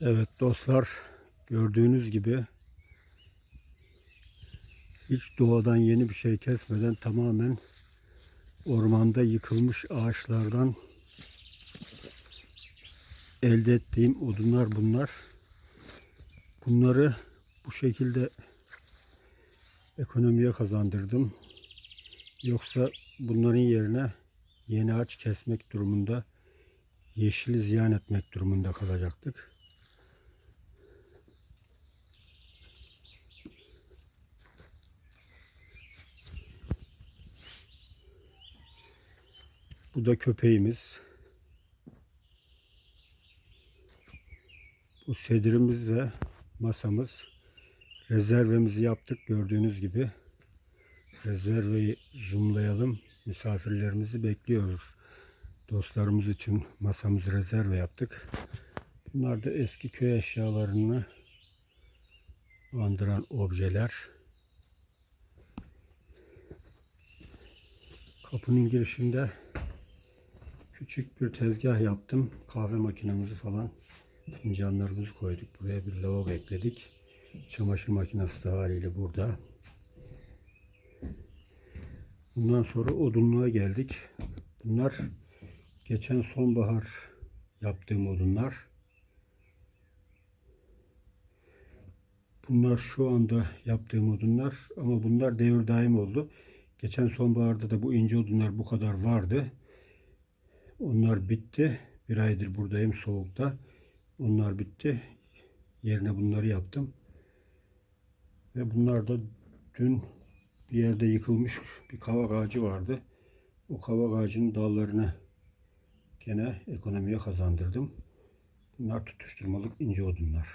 Evet dostlar gördüğünüz gibi hiç doğadan yeni bir şey kesmeden tamamen ormanda yıkılmış ağaçlardan elde ettiğim odunlar bunlar. Bunları bu şekilde ekonomiye kazandırdım. Yoksa bunların yerine yeni ağaç kesmek durumunda yeşili ziyan etmek durumunda kalacaktık. Bu da köpeğimiz. Bu sedirimiz ve masamız. Rezervemizi yaptık gördüğünüz gibi. Rezerveyi zoomlayalım. Misafirlerimizi bekliyoruz. Dostlarımız için masamızı rezerve yaptık. Bunlar da eski köy eşyalarını andıran objeler. Kapının girişinde küçük bir tezgah yaptım. Kahve makinemizi falan fincanlarımızı koyduk. Buraya bir lavabo ekledik. Çamaşır makinesi de haliyle burada. Bundan sonra odunluğa geldik. Bunlar geçen sonbahar yaptığım odunlar. Bunlar şu anda yaptığım odunlar ama bunlar devir daim oldu. Geçen sonbaharda da bu ince odunlar bu kadar vardı. Onlar bitti. Bir aydır buradayım soğukta. Onlar bitti. Yerine bunları yaptım. Ve bunlar da dün bir yerde yıkılmış bir kavak ağacı vardı. O kavak ağacının dallarını gene ekonomiye kazandırdım. Bunlar tutuşturmalık ince odunlar.